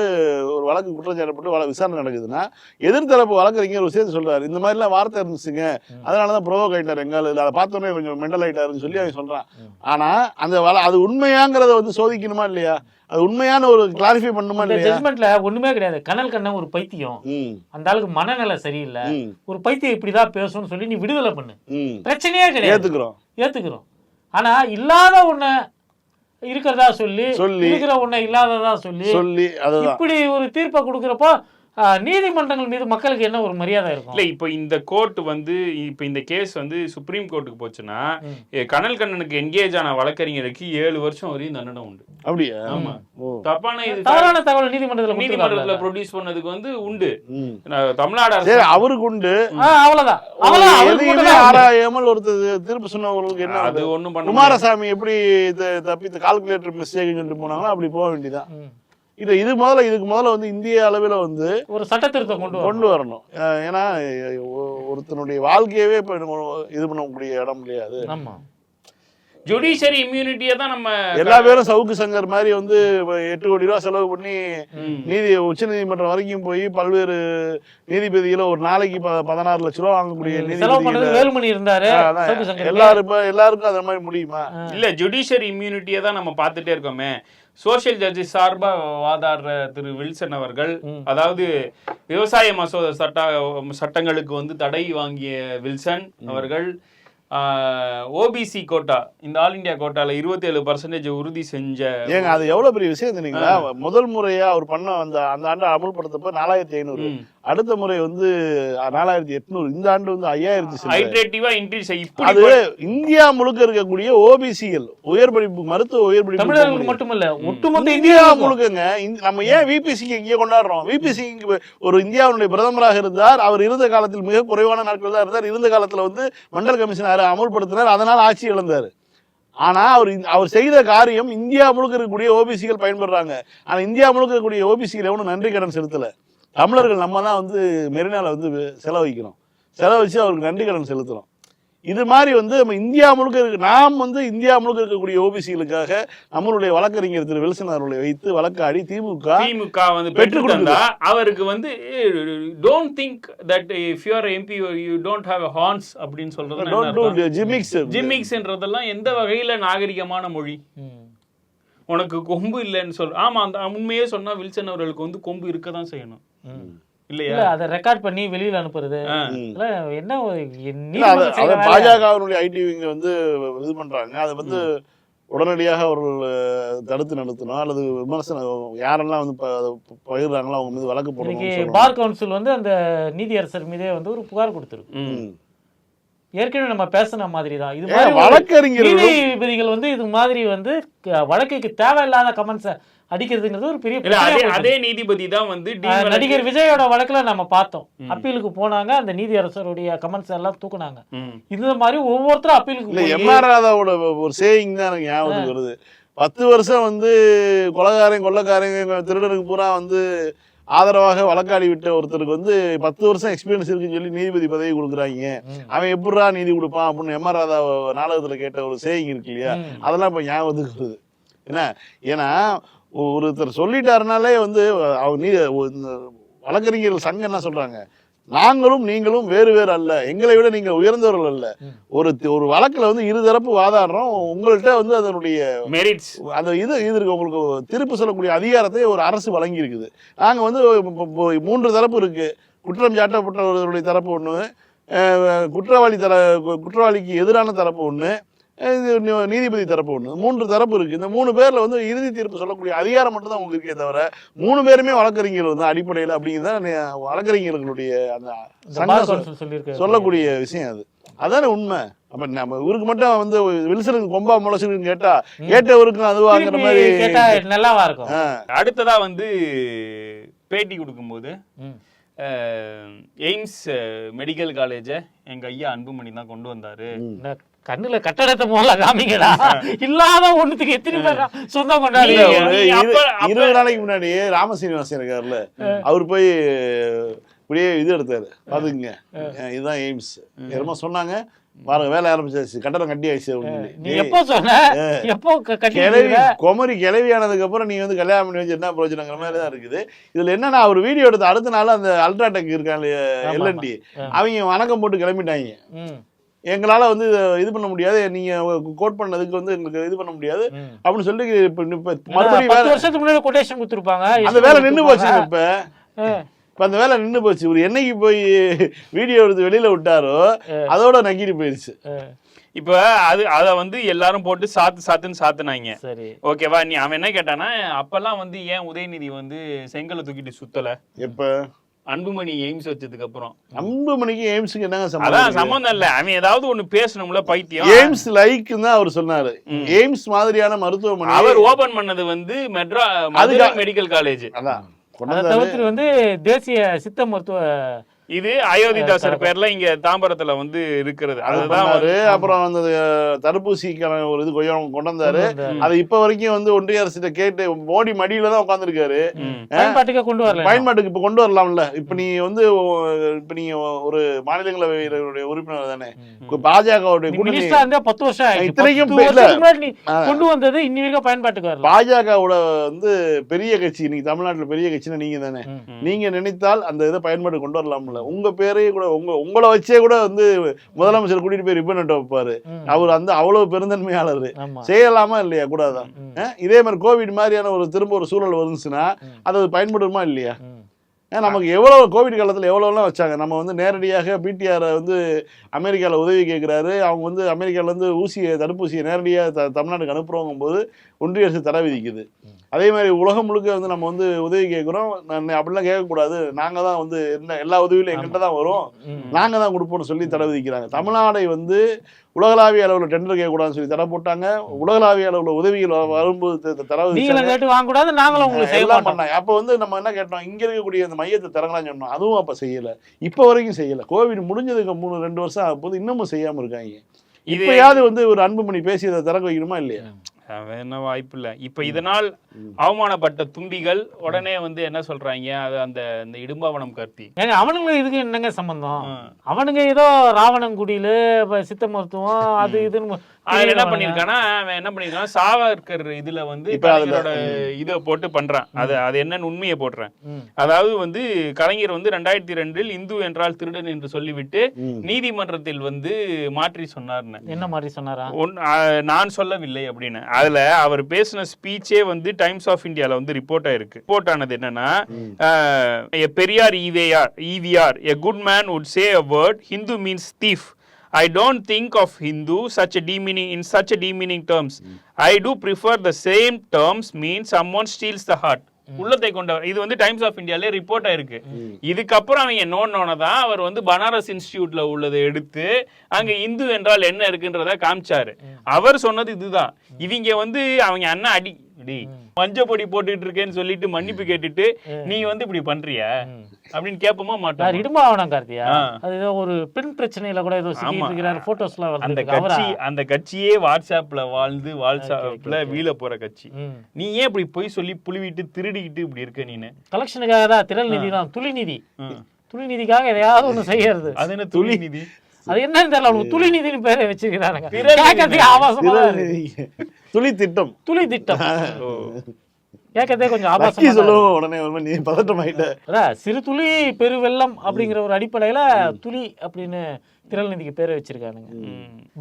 ஒரு வழக்கு குற்றம் சாட்டப்பட்டு விசாரணை நடக்குதுன்னா எதிர்த்தரப்பு வழக்கறிஞர் ஒரு விஷயத்தை சொல்றாரு. இந்த மாதிரிலாம் வார்த்தை இருந்துச்சுங்க. அதனாலதான் ப்ரோவோக் ஆயிட்டார் எங்கால இல்லை அதை பார்த்தோன்னே கொஞ்சம் மெண்டல் ஆயிட்டாருன்னு சொல்லி அவன் சொல்றான். ஆனா அந்த வழ அது உண்மையாங்கிறத வந்து சோதிக்கணுமா இல்லையா? அது உண்மையான ஒரு கிளாரிஃபை பண்ணுமா இல்லையா? ஜட்மெண்ட்ல ஒண்ணுமே கிடையாது. கனல் கண்ணன் ஒரு பைத்தியம். அந்த ஆளுக்கு மனநிலை சரியில்லை. ஒரு பைத்தியம் இப்படிதான் பேசும்னு சொல்லி நீ விடுதலை பண்ணு. பிரச்சனையே கிடையாது. ஏத்துக்கிறோம். ஏத்துக்கிறோம். ஆனா இல்லாத ஒண்ண இருக்கிறதா சொல்லி சொல்லி. இருக்கிற ஒண்ண இல்லாததா சொல்லி சொல்லி இப்படி ஒரு தீர்ப்பை கொடுக்கறப்போ நீதிமன்றங்கள் மீது மக்களுக்கு என்ன ஒரு மரியாதை இருக்கும்? இல்ல இப்ப இந்த கோர்ட் வந்து இப்ப இந்த கேஸ் வந்து சுப்ரீம் கோர்ட்டுக்கு போச்சுன்னா கனல் கண்ணனுக்கு என்கேஜ் ஆன வழக்கறிஞருக்கு ஏழு வருஷம் வரையும் தண்டனை உண்டு. அப்படியா? ஆமா. தப்பான இது தவறான தகவல் நீதிமன்றத்தில் நீதிமன்றத்துல ப்ரொடியூஸ் பண்ணதுக்கு வந்து உண்டு. தமிழ்நாடு அரசு அவருக்கு உண்டு. அவ்வளவுதான். உண்டு. ஆராயாமல் ஒருத்தர் தீர்ப்பு சொன்னவங்களுக்கு என்ன அது ஒண்ணும் பண்ண முடியாது. குமாரசாமி எப்படி த- தப்பி கால்குலேட்டர் மிஸ்டேக் சொல்லிட்டு போனாங்களோ அப்படி போக வேண்டியதான். இது இது முதல்ல இதுக்கு முதல்ல வந்து இந்திய அளவில் வந்து ஒரு சட்ட திருத்தம் கொண்டு வரணும். கொண்டு வரணும். ஏன்னா ஒருத்தனுடைய வாழ்க்கையவே இப்போ இது பண்ணக்கூடிய இடம் இல்லையா அது ஆமா. ஜுடிஷியரி இம்யூனிட்டியை தான் நம்ம எல்லா பேரும் சவுக்கு சங்கர் மாதிரி வந்து எட்டு கோடி ரூபா செலவு பண்ணி. நீதி உச்ச நீதிமன்றம் வரைக்கும் போய் பல்வேறு நீதிபதிகளை ஒரு நாளைக்கு ப- பதினாறு லட்ச ரூபா வாங்கக்கூடிய செலவு பண்ணது நீதிபதிகளை வேலுமணி இருந்தாரு எல்லாரும் எல்லாருக்கும் அது மாதிரி முடியுமா? இல்ல ஜுடிஷியரி இம்யூனிட்டியை தான் நம்ம பார்த்துட்டே இருக்கோமே. சோஷியல் ஜட்ஜஸ் சார்பா வாதாடுற திரு வில்சன் அவர்கள். அதாவது விவசாய மசோதா சட்ட சட்டங்களுக்கு வந்து தடை வாங்கிய வில்சன் அவர்கள் ஓபிசி கோட்டா இந்த ஆல் இந்தியா கோட்டால இருபத்தி ஏழு பர்சன்டேஜ் உறுதி செஞ்ச ஏங்க அது எவ்வளவு பெரிய விஷயம் தெரியுங்களா? முதல் முறையா அவர் பண்ண அந்த அந்த ஆண்டு அமல்படுத்தப்ப நாலாயிரத்தி ஐநூறு. அடுத்த முறை வந்து நாலாயிரத்தி எட்நூறு. இந்த ஆண்டு வந்து ஐயாயிரத்தி. ஹைட்ரேட்டிவா இன்க்ரீஸ் அது இந்தியா முழுக்க இருக்கக்கூடிய ஓபிசிகள் உயர் படிப்பு மருத்துவ உயர் படிப்பு. மட்டுமல்ல ஒட்டுமொத்த இந்தியா முழுக்கங்க நம்ம ஏன் விபிசிக்கு இங்கே கொண்டாடுறோம்? விபிசி ஒரு இந்தியாவுடைய பிரதமராக இருந்தார். அவர் இருந்த காலத்தில் மிக குறைவான நாட்கள் தான் இருந்தார். இருந்த காலத்துல வந்து மண்டல் கமிஷனர் அமல்படுத்தினார் அதனால் ஆட்சி இழந்தார். ஆனால் அவர் அவர் செய்த காரியம் இந்தியா முழுக்க இருக்கக்கூடிய ஓபிசிகள் பயன்படுறாங்க. ஆனால் இந்தியா முழுக்க இருக்கக்கூடிய ஓபிசிகள் எவனும் நன்றி கடன் செலுத்தலை. தமிழர்கள் நம்ம தான் வந்து மெரினாவில் வந்து செலவழிக்கிறோம் செலவழித்து அவருக்கு நன்றி கடன் செலுத்துகிறோம் இது மாதிரி வந்து நம்ம இந்தியா முழுக்க இருக்க நாம் வந்து இந்தியா முழுக்க இருக்கக்கூடிய ஓபிசிகளுக்காக நம்மளுடைய வழக்கறிஞர் திரு வில்சன் அவர்களை வைத்து வழக்காடி திமுக திமுக வந்து பெற்றுக் பெற்று கொடுக்குது. தந்தா அவருக்கு வந்து don't think that if you are MP you don't have horns அப்படின்னு சொல்றது Don't do gimmicks. ஜிம்மிக்ஸ்ன்றதெல்லாம் எந்த வகையில நாகரிகமான மொழி ம். உனக்கு கொம்பு இல்லைன்னு சொல் ஆமா அந்த உண்மையே சொன்னா வில்சன் அவர்களுக்கு வந்து கொம்பு இருக்க தான் செய்யணும் ம். இல்லையா? இல்ல அதை ரெக்கார்ட் பண்ணி வெளியில அனுப்புறது. என்ன. பாஜகவினுடைய ஐடி விங்க வந்து இது பண்றாங்க. அது வந்து உடனடியாக அவர்கள் தடுத்து நிறுத்தணும். அல்லது விமர்சனம் யாரெல்லாம் வந்து பகிர்றாங்களோ அவங்க மீது வழக்கு சொல்லணும். பார் கவுன்சில் வந்து அந்த நீதியரசர் மீதே வந்து ஒரு புகார் கொடுத்துருக்கு. ஏற்கனவே நம்ம பேசின மாதிரி தான் இது மாதிரி ஒரு வழக்கறிஞர்களும் நீதிபதிகள் வந்து இது மாதிரி வந்து வழக்குக்கு தேவையில்லாத கமெண்ட்ஸை அடிக்கிறதுங்கிறது ஒரு பெரிய அதே நீதிபதி தான் வந்து நடிகர் விஜயோட வழக்குல நம்ம பார்த்தோம். அப்பீலுக்கு போனாங்க அந்த நீதியரசருடைய கமெண்ட்ஸ் எல்லாம் தூக்குனாங்க. இந்த மாதிரி ஒவ்வொருத்தரும் அப்பீலுக்கு எம்ஆர் ராதாவோட ஒரு சேயிங் தான் எனக்கு ஞாபகத்துக்கு வருது. பத்து வருஷம் வந்து கொலகாரன் கொள்ளக்காரங்க திருடனுக்கு பூரா வந்து ஆதரவாக வழக்காடி விட்ட ஒருத்தருக்கு வந்து பத்து வருஷம் எக்ஸ்பீரியன்ஸ் இருக்குன்னு சொல்லி நீதிபதி பதவி கொடுக்குறாங்க. அவன் எப்படிடா நீதி கொடுப்பான் அப்படின்னு எம்ஆர் ராதா நாடகத்துல கேட்ட ஒரு சேயிங் இருக்கு இல்லையா. அதெல்லாம் இப்போ ஞாபகத்துக்கு வருது. என்ன? ஏன்னா ஒருத்தர் சொல்லிட்டாருனாலே வந்து அவங்க நீ வழக்கறிஞர்கள் சங்கம் என்ன சொல்றாங்க? நாங்களும் நீங்களும் வேறு வேறு அல்ல. எங்களை விட நீங்கள் உயர்ந்தவர்கள் அல்ல. ஒரு ஒரு வழக்குல வந்து இருதரப்பு வாதாடுறோம். உங்கள்கிட்ட வந்து அதனுடைய மெரிட்ஸ் அந்த இது இது இருக்கு. உங்களுக்கு திருப்பு சொல்லக்கூடிய அதிகாரத்தை ஒரு அரசு வழங்கி இருக்குது நாங்க வந்து மூன்று தரப்பு இருக்கு. குற்றம் சாட்டப்பட்டவர்களுடைய தரப்பு ஒன்று குற்றவாளி தர குற்றவாளிக்கு எதிரான தரப்பு ஒன்று நீதிபதி தரப்பு ஒன்று மூன்று தரப்பு இருக்கு. இந்த மூணு பேர்ல வந்து இறுதி தீர்ப்பு சொல்லக்கூடிய அதிகாரம் மட்டும் தான் உங்களுக்கு இருக்கே தவிர மூணு பேருமே வழக்கறிஞர் வந்து அடிப்படையில் அப்படிங்கிறத வழக்கறிஞர்களுடைய அந்த சொல்லக்கூடிய விஷயம் அது. அதானே உண்மை. அப்ப நம்ம இவருக்கு மட்டும் வந்து வில்சனுக்கு கொம்பா முளசுன்னு கேட்டா கேட்டவருக்கும் அதுவாங்கிற மாதிரி கேட்டா நல்லாவா இருக்கும்? அடுத்ததா வந்து பேட்டி கொடுக்கும்போது எய்ம்ஸ் மெடிக்கல் காலேஜை எங்க ஐயா அன்புமணி தான் கொண்டு வந்தாரு. கண்ணுல கட்டடத்தை முதல்ல காமிங்கடா. இல்லாத ஒண்ணுத்துக்கு எத்தனை பேர் சொந்தம் கொண்டாடி. இருபது நாளைக்கு முன்னாடி ராமசீனிவாசன் இருக்காருல்ல அவர் போய் இப்படியே இது எடுத்தாரு. பாத்துக்குங்க. இதுதான் எய்ம்ஸ். என்னமோ சொன்னாங்க. பாருங்க வேலை ஆரம்பிச்சாச்சு. கட்டடம் கட்டி ஆயிடுச்சு. நீ எப்போ சொன்ன? எப்போ கிளவி? குமரி கிளவி ஆனதுக்கு அப்புறம் நீங்க வந்து கல்யாணம் பண்ணி வச்சு என்ன பிரயோஜனங்கிற மாதிரி தான் இருக்குது. இதுல என்னன்னா ஒரு வீடியோ எடுத்த அடுத்த நாள் அந்த அல்ட்ராடெக் இருக்காங்க எல்என்டி. அவங்க வணக்கம் போட்டு கிளம்பிட்டாங்க. எங்களால வந்து இத பண்ண முடியாது. நீங்க கோட் பண்ணதுக்கு வந்து எங்களுக்கு இது பண்ண முடியாது. அப்படின்னு சொல்லி இப்ப மறுபடியும் வேலை வருஷத்துக்கு முன்னாடி கொட்டேஷன் கொடுத்துருப்பாங்க. அந்த வேலை நின்னு போச்சு இப்ப. இப்ப அந்த வேலை நின்னு போச்சு. இவர் என்னைக்கு போய் வீடியோ எடுத்து வெளியில விட்டாரோ அதோட நக்கிட்டு போயிருச்சு. இப்ப அது அத வந்து எல்லாரும் போட்டு சாத்து சாத்துன்னு சாத்துனாங்க. சரி. ஓகேவா? நீ அவன் என்ன கேட்டானா அப்பெல்லாம் வந்து ஏன் உதயநிதி வந்து செங்கலை தூக்கிட்டு சுத்தல? எப்ப? அன்புமணி எய்ம்ஸ் வச்சதுக்கு அப்புறம் அன்பு மணிக்கு எய்ம்ஸுக்கு என்னங்க சம்பந்தம்? சம்பந்தம் இல்ல. அவன் ஏதாவது ஒண்ணு பேசணும்ல பைத்தியம். எய்ம்ஸ் லைக் தான் அவர் சொன்னாரு. எய்ம்ஸ் மாதிரியான மருத்துவமனை அவர் ஓபன் பண்ணது வந்து மெட்ரா மதுரை மெடிக்கல் காலேஜ். அதான். தவிர்த்து வந்து தேசிய சித்த மருத்துவ இது அயோத்திதாசர் பேர்ல இங்க தாம்பரத்துல வந்து இருக்கிறது. அது அதுதான் அப்புறம் அந்த தடுப்பூசிக்கான ஒரு இது கொஞ்சம் கொண்டு வந்தாரு. அது இப்ப வரைக்கும் வந்து ஒன்றிய அரசிட்ட கேட்டு மோடி மடியில தான் உட்காந்துருக்காரு. பயன்பாட்டுக்கே கொண்டு வரல பயன்பாட்டுக்கு இப்ப கொண்டு வரலாம்ல. இப்ப நீ வந்து இப்ப நீங்க ஒரு மாநிலங்களவையினுடைய உறுப்பினர் தானே. பாஜகவுடைய நீ கூட்டணி பத்து வருஷம் ஆயிடுச்சு. இத்தனைக்கும் நீ. கொண்டு வந்தது இன்னி வரைக்கும் பயன்பாட்டுக்கு வரல. பாஜகவோட வந்து பெரிய கட்சி நீங்க தமிழ்நாட்டுல பெரிய கட்சினா நீங்க தானே. நீங்க நினைத்தால் அந்த இதை பயன்பாடு கொண்டு வரலாம்ல. உங்க பேரையே கூட உங்க உங்களை வச்சே கூட வந்து முதலமைச்சர் கூட்டிட்டு போய் ரிப்பன் வைப்பாரு. அவர் அந்த அவ்வளவு பெருந்தன்மையாளர். செய்யலாமா இல்லையா? கூடாதா ம். அஹ் இதே மாதிரி கோவிட் மாதிரியான ஒரு திரும்ப ஒரு சூழல் வந்துச்சுன்னா. அது பயன்படுமா இல்லையா? நமக்கு எவ்வளவு கோவிட் காலத்துல எவ்வளவுலாம் வச்சாங்க? நம்ம வந்து நேரடியாக பிடிஆர் வந்து அமெரிக்கால உதவி கேட்கிறாரு அவங்க வந்து அமெரிக்கால இருந்து ஊசியை தடுப்பூசியை நேரடியாக த தமிழ்நாட்டுக்கு அனுப்புறவங்க போது ஒன்றிய அரசு தடை விதிக்குது. அதே மாதிரி உலகம் முழுக்க வந்து நம்ம வந்து உதவி கேட்குறோம். அப்படிலாம் கேட்கக்கூடாது. நாங்க தான் வந்து என்ன எல்லா உதவியிலும் எங்கிட்ட தான் வரும். ம். நாங்க தான் கொடுப்போம்னு சொல்லி தடை விதிக்கிறாங்க. தமிழ்நாடை வந்து உலகளாவிய அளவில் டெண்டர் கேட்கக்கூடாதுன்னு சொல்லி தடை போட்டாங்க. உலகளாவிய அளவில் உதவிகள் வரும்போது தடை கேட்டு வாங்க கூடாது நாங்களும் உங்களுக்கு எல்லாம் பண்ணாங்க. அப்ப வந்து நம்ம என்ன கேட்டோம்? இங்க இருக்கக்கூடிய அந்த மையத்தை திறங்கலாம்னு சொன்னோம். அதுவும் அப்ப செய்யல. இப்ப வரைக்கும் செய்யல. கோவிட் முடிஞ்சதுக்கு மூணு ரெண்டு வருஷம் ஆக போது இன்னமும் செய்யாம இருக்காங்க. இப்பயாவது வந்து ஒரு அன்புமணி பேசி அதை திறக்க வைக்கணுமா இல்லையா? என்ன வாய்ப்பு இல்லை. இப்போ இதனால் அவமானப்பட்ட தும்பிகள் உடனே வந்து என்ன சொல்றாங்க? அது அந்த இந்த இடும்பாவனம் கருத்தி அவனுங்களுக்கு இதுக்கு என்னங்க சம்பந்தம். அவனுங்க ஏதோ ராவணங்குடியில இப்ப சித்த மருத்துவம் அது இதுன்னு அதுல என்ன பண்ணிருக்கானா அவன் என்ன பண்ணிருக்கான் சாவர்கர் இதுல வந்து இப்ப கலைஞரோட இதை போட்டு பண்றான். அது அது என்னன்னு உண்மையை போடுறேன். அதாவது வந்து கலைஞர் வந்து ரெண்டாயிரத்தி ரெண்டில் இந்து என்றால் திருடன் என்று சொல்லிவிட்டு. நீதிமன்றத்தில் வந்து மாற்றி சொன்னார்னு. என்ன மாதிரி சொன்னாரா? நான் சொல்லவில்லை அப்படின்னு. அதுல அவர் பேசின ஸ்பீச்சே வந்து டைம்ஸ் ஆஃப் இந்தியால வந்து ரிப்போர்ட் ஆயிருக்கு. ரிப்போர்ட் ஆனது என்னன்னா a Periyar EVR EVR a good man would say a word hindu means thief i don't think of hindu such a demeaning in such a demeaning terms. I do prefer the same terms means someone steals the heart. உள்ளத்தை கொண்டவர். இது வந்து டைம்ஸ் ஆஃப் இந்தியாலே ரிப்போர்ட் ஆயிருக்கு. இதுக்கப்புறம் அவங்க நோண்டோன தான் அவர் வந்து பனாரஸ் இன்ஸ்டிடியூட்ல உள்ளதை எடுத்து அங்க இந்து என்றால் என்ன இருக்குன்றத காமிச்சாரு. அவர் சொன்னது இதுதான். இவங்க வந்து அவங்க அண்ணன் அடி அடி மஞ்சப்பொடி போட்டுட்டு இருக்கேன்னு சொல்லிட்டு மன்னிப்பு கேட்டுட்டு நீ வந்து இப்படி பண்றிய? அப்படின்னு கேட்போமா மாட்டோம்? இடும்பாவனம் கார்த்தியா. அது ஏதோ ஒரு பெண் பிரச்சனையில கூட ஏதோ. இருக்கிறாரு போட்டோஸ்லாம் அந்த கட்சி அந்த கட்சியே வாட்ஸ்அப்ல வாழ்ந்து வாட்ஸ்அப்ல வீல போற கட்சி. நீ ஏன் இப்படி பொய் சொல்லி புழுவிட்டு திருடிக்கிட்டு இப்படி இருக்க நீனு? கலெக்ஷனுக்காக தான் திரள் நிதி தான் துளி நிதி. துளி நிதிக்காக எதையாவது ஒண்ணு செய்யறது. அது என்ன துளி நிதி? அது என்னன்னு தெரியல. அவனுக்கு துளி நிதினு பேரை நிதி. கேட்கறதுக்கு ஆபாசமா. துளி திட்டம். துளி திட்டம். கேட்கறதே கொஞ்சம் ஆபாசமா சொல்லுவோம் உடனே ஒரு நீ பதட்டம் ஆயிட்ட. சிறு துளி பெருவெள்ளம் அப்படிங்கிற ஒரு அடிப்படையில துளி அப்படின்னு திரள் நிதிக்கு பேரை வச்சிருக்கானுங்க.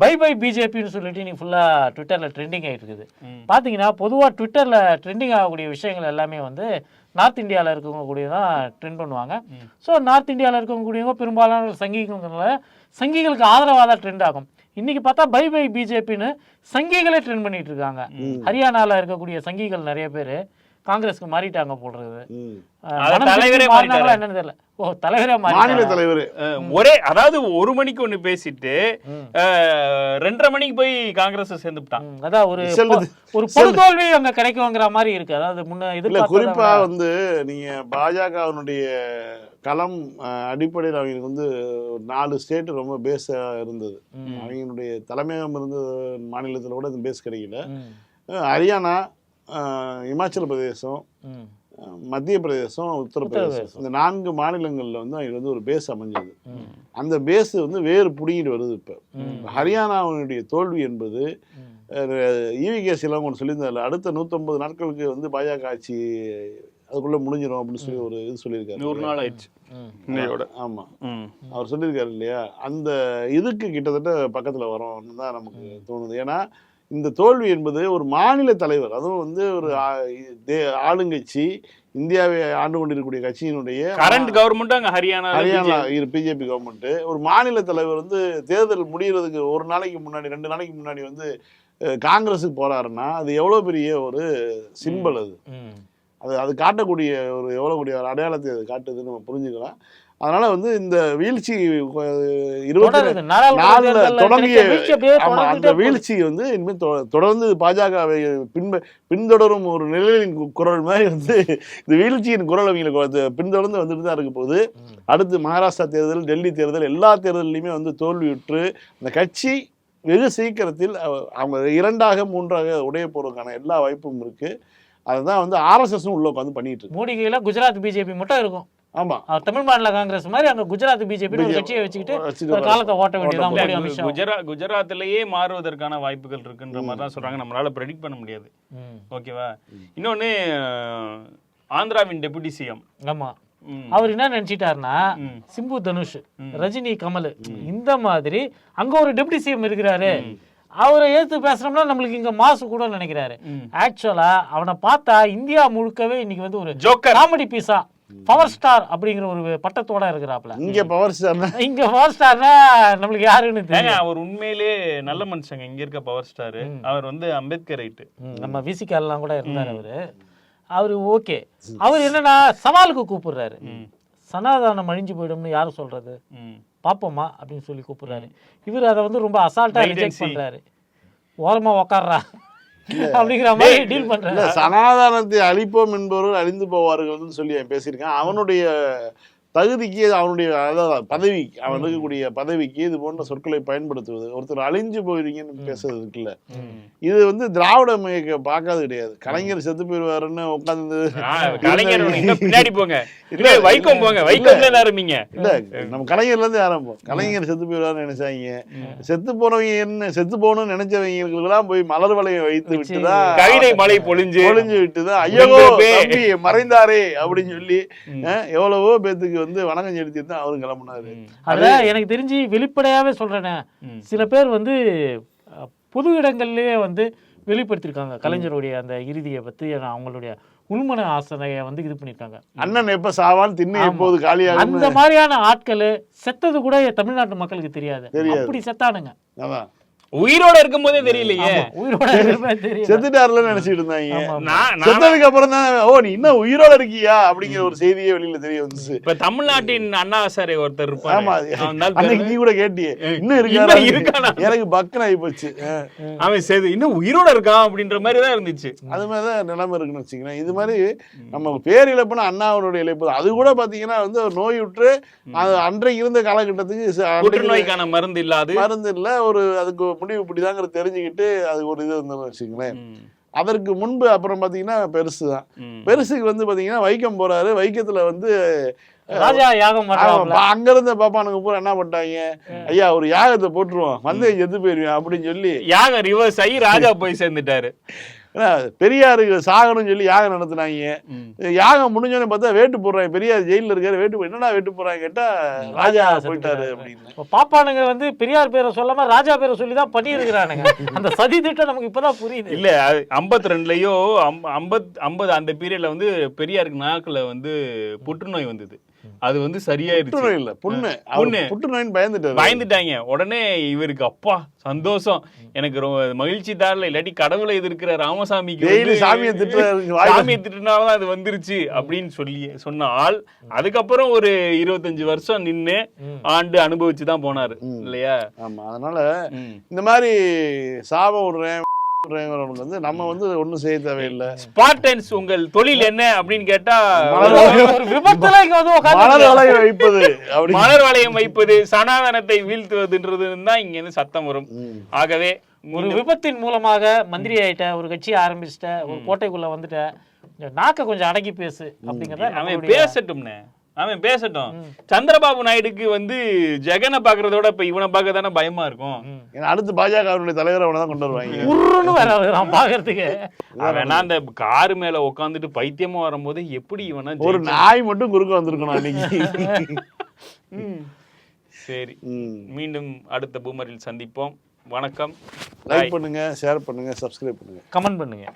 பை பை பிஜேபின்னு சொல்லிட்டு நீ ஃபுல்லா ட்விட்டர்ல ட்ரெண்டிங் ஆயிட்டு இருக்குது. பாத்தீங்கன்னா பொதுவா ட்விட்டர்ல ட்ரெண்டிங் ஆகக்கூடிய விஷயங்கள் எல்லாமே வந்து நார்த் இந்தியாவில் இருக்கவங்க கூடிய தான் ட்ரெண்ட் பண்ணுவாங்க ஸோ நார்த் இந்தியாவில் இருக்கவங்க கூடியவங்க பெரும்பாலான சங்கிகங்கிறதுனால சங்கிகளுக்கு ஆதரவாக தான் ட்ரெண்ட் ஆகும். இன்னைக்கு பார்த்தா பை பை பிஜேபின்னு சங்கிகளே ட்ரெண்ட் பண்ணிட்டு இருக்காங்க. ஹரியானால இருக்கக்கூடிய சங்கிகள் நிறைய பேர். காங்கிரஸ்க்கு மாறிட்டாங்க போடுறது. என்னன்னு தெரியல. ஓ தலைவரே மாநில தலைவர் ஒரே அதாவது ஒரு மணிக்கு ஒண்ணு பேசிட்டு ரெண்டரை மணிக்கு போய் காங்கிரஸ் சேர்ந்துட்டான் அதான் ஒரு ஒரு பொது தோல்வி அங்க கிடைக்குங்கிற மாதிரி இருக்கு. அதாவது முன்ன எதிர்பார்த்ததை குறிப்பா வந்து நீங்க பாஜகவினுடைய களம் அடிப்படையில் அவங்களுக்கு வந்து நாலு ஸ்டேட் ரொம்ப பேஸா இருந்தது. அவங்களுடைய தலைமையகம் இருந்த மாநிலத்துல கூட அந்த பேஸ் கிடைக்கல. ஹரியானா இமாச்சல பிரதேசம் மத்திய பிரதேசம் உத்தரப்பிரதேசம். இந்த நான்கு மாநிலங்கள்ல வந்து அவங்களுக்கு வந்து ஒரு பேஸ் அமைஞ்சது. அந்த பேஸ் வந்து வேறு புடிங்கிட்டு வருது இப்ப. ஹரியானாவினுடைய தோல்வி என்பது. ஈவி கே சிலவங்க சொல்லியிருந்தாரு அடுத்த நூத்தம்பது நாட்களுக்கு வந்து பாஜக ஆட்சி அதுக்குள்ள முடிஞ்சிடும் அப்படின்னு சொல்லி ஒரு இது சொல்லியிருக்காரு. நூறு நாள் ஆயிடுச்சு. இன்னையோட. ஆமா. அவர் சொல்லியிருக்காரு இல்லையா? அந்த இதுக்கு கிட்டத்தட்ட பக்கத்துல வரோம்னு தான் நமக்கு தோணுது. ஏன்னா இந்த தோல்வி என்பது ஒரு மாநில தலைவர் அதுவும் வந்து ஒரு ஆளுங்கட்சி இந்தியாவை ஆண்டு கொண்டிருக்கக்கூடிய கட்சியினுடைய கரண்ட் கவர்மெண்ட் அங்க ஹரியானா ஹரியானா பிஜேபி? கவர்மெண்ட் ஒரு மாநில தலைவர் வந்து தேர்தல் முடியறதுக்கு ஒரு நாளைக்கு முன்னாடி ரெண்டு நாளைக்கு முன்னாடி வந்து காங்கிரஸுக்கு போறாருன்னா அது எவ்வளவு பெரிய ஒரு சிம்பல் அது. அது அது காட்டக்கூடிய ஒரு எவ்வளவு கூடிய ஒரு அடையாளத்தை அது காட்டுதுன்னு நம்ம புரிஞ்சுக்கலாம். அதனால வந்து இந்த வீழ்ச்சி இருபத்தி நாலுல தொடங்கிய ஆமா அந்த. வீழ்ச்சி வந்து இனிமேல் தொடர்ந்து பாஜகவை பின்ப பின்தொடரும் ஒரு நிலையின் குரல் மாதிரி வந்து இந்த வீழ்ச்சியின் குரல் அவங்களுக்கு பின்தொடர்ந்து வந்துட்டு தான் இருக்க போகுது. அடுத்து மகாராஷ்டிரா தேர்தல் டெல்லி தேர்தல் எல்லா தேர்தல்லையுமே வந்து தோல்வியுற்று அந்த கட்சி வெகு சீக்கிரத்தில் அவ- அவங்க இரண்டாக மூன்றாக உடைய போறதுக்கான எல்லா வாய்ப்பும் இருக்கு. அதுதான் வந்து ஆர்எஸ்எஸும் உள்ள உட்காந்து பண்ணிட்டு இருக்கு. மோடி கையில குஜராத் பிஜேபி மட்டும் இருக்கும். ஆமா. தமிழ் மாநில காங்கிரஸ் மாதிரி அங்க குஜராத் பிஜேபி கட்சியை வச்சுக்கிட்டு காலத்தை ஓட்ட வேண்டியதான் குஜராத் குஜராத்லயே மாறுவதற்கான வாய்ப்புகள் இருக்குன்ற மாதிரி தான் சொல்றாங்க. நம்மளால ப்ரெடிக்ட் பண்ண முடியாது. ஓகேவா? இன்னொன்னு ஆந்திராவின் டெபுட்டி சிஎம் ஆமா. அவர் என்ன நினைச்சிட்டாருன்னா. சிம்பு தனுஷ் ரஜினி கமல் இந்த மாதிரி அங்க ஒரு டெப்டி சிஎம் இருக்கிறாரு. அவரை ஏத்து பேசுறோம்னா நம்மளுக்கு இங்க மாசு கூட நினைக்கிறாரு. ஆக்சுவலா அவனை பார்த்தா இந்தியா முழுக்கவே இன்னைக்கு வந்து ஒரு ஜோக்கர். காமெடி பீஸா பவர் ஸ்டார் அப்படிங்கிற ஒரு பட்டத்தோட இருக்கிறாப்ல இங்க பவர் ஸ்டார்னா இங்க பவர் ஸ்டார்னா நம்மளுக்கு யாருன்னு தெரியும் அவர் உண்மையிலே நல்ல மனுஷங்க. இங்க இருக்க பவர் ஸ்டார் அவர் வந்து அம்பேத்கர் ரைட்டு நம்ம விசிகால்லாம் கூட இருந்தார் அவரு. அவரு ஓகே. அவர் என்னன்னா சவாலுக்கு கூப்பிடுறாரு. சனாதானம் அழிஞ்சு போயிடும்னு யாரும் சொல்றது? பாப்போமா அப்படின்னு சொல்லி கூப்பிடுறாரு. இவர் அதை வந்து ரொம்ப அசால்ட்டா ரிஜெக்ட். பண்றாரு. ஓரமா உக்காடுறா அப்படிங்கிற மாதிரி டீல் சனாதானத்தை அழிப்போம் என்பவர்கள் அழிந்து போவார்கள்னு சொல்லி பேசியிருக்கான். அவனுடைய தகுதிக்கு அவனுடைய அதாவது பதவி அவன் இருக்கக்கூடிய பதவிக்கு இது போன்ற சொற்களை பயன்படுத்துவது. ஒருத்தர் அழிஞ்சு போயிருங்கன்னு பேசுறது இருக்குல்ல. இது வந்து திராவிட இயக்க பார்க்காது கிடையாது. கலைஞர் செத்து போயிருவாருன்னு உட்காந்து பின்னாடி போங்க. இல்ல வைக்கம் போங்க. வைக்கம்ல ஆரம்பிங்க இல்ல நம்ம கலைஞர்ல இருந்து ஆரம்பம் கலைஞர் செத்து போயிடுவாருன்னு நினைச்சாங்க. செத்து போனவங்க என்ன செத்து போகணும்னு நினைச்சவங்களுக்கு எல்லாம் போய் மலர் வளையம் வைத்து விட்டுதான் கவிதை மழை பொழிஞ்சு ஒளிஞ்சு விட்டுதான் ஐயோ மறைந்தாரே அப்படின்னு சொல்லி எவ்வளவோ பேத்துக்கு வந்து வணக்கம் செலுத்திட்டு தான் அவரும் கிளம்புனாரு. அதுல எனக்கு தெரிஞ்சு வெளிப்படையாவே சொல்றேனே. சில பேர் வந்து பொது இடங்கள்லயே வந்து வெளிப்படுத்தியிருக்காங்க கலைஞருடைய அந்த இறுதியை பத்தி அவங்களுடைய உள்மன ஆசனையை வந்து இது பண்ணியிருக்காங்க அண்ணன் எப்ப சாவான் திண்ணை. எப்போது காலியாகும் அந்த மாதிரியான ஆட்கள் செத்தது கூட தமிழ்நாட்டு மக்களுக்கு தெரியாது. அப்படி செத்தானுங்க. அதான். உயிரோட இருக்கும் போதே தெரியலையே உயிரோட செத்துட்டாருல நினைச்சிட்டு இருந்தாங்க. செத்ததுக்கு அப்புறம் தான் ஓ நீ இன்னும் உயிரோட இருக்கியா? அப்படிங்கிற ஒரு செய்தியே வெளியில தெரிய வந்துச்சு. இப்ப தமிழ்நாட்டின் அண்ணா சாரை ஒருத்தர் இருப்பாரு. தான் நீ கூட கேட்டியே. இன்னும் இருக்காரா இருக்கானா? எனக்கு பக்கன் ஆகி போச்சு. அவன் சரி இன்னும் உயிரோட இருக்கான் அப்படின்ற மாதிரி தான் இருந்துச்சு. அது மாதிரிதான் நிலைமை இருக்குன்னு வச்சுக்கிறேன் இது மாதிரி நம்ம பேரிழப்புனா அண்ணாவனுடைய இழப்பு தான். அது கூட பாத்தீங்கன்னா வந்து ஒரு நோயுற்று அது அன்றைக்கு இருந்த காலகட்டத்துக்கு புற்றுநோய்க்கான மருந்து இல்லாது. மருந்து இல்ல ஒரு அதுக்கு முடிவு இப்படிதாங்கிறது தெரிஞ்சுக்கிட்டு அதுக்கு ஒரு இது இருந்ததுன்னு வச்சுங்களேன் அதற்கு முன்பு அப்புறம் பாத்தீங்கன்னா பெருசு தான். பெருசுக்கு வந்து பாத்தீங்கன்னா வைக்கம் போறாரு. வைக்கத்துல வந்து ராஜா யாகம் பண்றாங்க அங்க இருந்த பாப்பானுங்க பூரா என்ன பண்ணிட்டாங்க? ஐயா ஒரு யாகத்தை போட்டுருவோம். வந்து செத்து போயிருவேன் அப்படின்னு சொல்லி. யாகம் ரிவர்ஸ் ஆகி ராஜா போய் சேர்ந்துட்டாரு. ஏன்னா, பெரியாருக்கு சாகணும்னு சொல்லி யாகம் நடத்துனாங்க. யாகம் முடிஞ்சோடனே பார்த்தா வேட்டு போடுறாங்க. பெரியார் ஜெயில இருக்காரு. வேட்டு போ- என்னடா வேட்டு போறாங்க கேட்டா ராஜா போயிட்டாரு. அப்படின்னு. இப்ப பாப்பானுங்க வந்து பெரியார் பேரை சொல்லாம ராஜா பேரை சொல்லி தான் பண்ணியிருக்கிறானுங்க. அந்த சதி திட்டம் நமக்கு இப்பதான் புரியுது. இல்ல ஐம்பத்தி ரெண்டுலயோ ஐம்பத் ஐம்பது அந்த பீரியட்ல வந்து பெரியாருக்கு நாக்குல வந்து புற்றுநோய் வந்தது. அது வந்து சரியாயிருச்சு. இல்ல புண்ணு. புண்ணு. புற்றுநோயின்னு பயந்துட்டாரு. பயந்துட்டாங்க. உடனே இவருக்கு அப்பா சந்தோஷம். எனக்கு ரொம்ப மகிழ்ச்சி தாரல. இல்லாட்டி கடவுளை எதிர்க்கிற ராமசாமிக்கு சாமியை. சாமியை திட்டுனாலதான் அது வந்துருச்சு அப்படின்னு சொல்லி சொன்ன ஆள். அதுக்கப்புறம் ஒரு இருபத்தஞ்சு வருஷம் நின்னு. ஆண்டு அனுபவிச்சு தான் போனாரு இல்லையா? ஆமா அதனால. இந்த மாதிரி சாபம் விடுறேன் விடுறேங்கிறவனுக்கு வந்து நம்ம வந்து ஒண்ணும் செய்ய தேவையில்லை. ஸ்பார்டன்ஸ் உங்கள் தொழில் என்ன அப்படின்னு கேட்டா மலர் ஒரு விபத்துல இங்க வந்து மலர் உட்கார்ந்து வளையம் வைப்பது. அப்படி. மலர் வளையம் வைப்பது சனாதனத்தை வீழ்த்துவதுன்றது தான் இங்க இருந்து சத்தம் வரும். ஆகவே ஒரு விபத்தின் மூலமாக மந்திரி ஆயிட்ட ஒரு கட்சி ஆரம்பிச்சிட்ட ஒரு கோட்டைக்குள்ள வந்துட்ட நாக்க கொஞ்சம் அடக்கி பேசு அப்படிங்கறத பேசட்டும்னே. அவன் பேசட்டும். சந்திரபாபு நாயுடுக்கு வந்து ஜெகனை பாக்குறதோட இப்ப இவனை பார்க்க தானே பயமா இருக்கும். ஏன்னா அடுத்து பாஜக அவருடைய தலைவர் அவனை தான் கொண்டு வருவாங்க. உருன்னு வேற நான் பாக்குறதுக்கு அவன் அந்த காரு மேல உட்காந்துட்டு பைத்தியமா வரும்போது எப்படி இவனா ஒரு? நாய் மட்டும் குறுக்க வந்திருக்கணும் அன்னைக்கு. ம். சரி. ம். மீண்டும் அடுத்த பூமரில் சந்திப்போம். வணக்கம். லைக் பண்ணுங்க ஷேர் பண்ணுங்க சப்ஸ்கிரைப் பண்ணுங்க. கமெண்ட் பண்ணுங்க.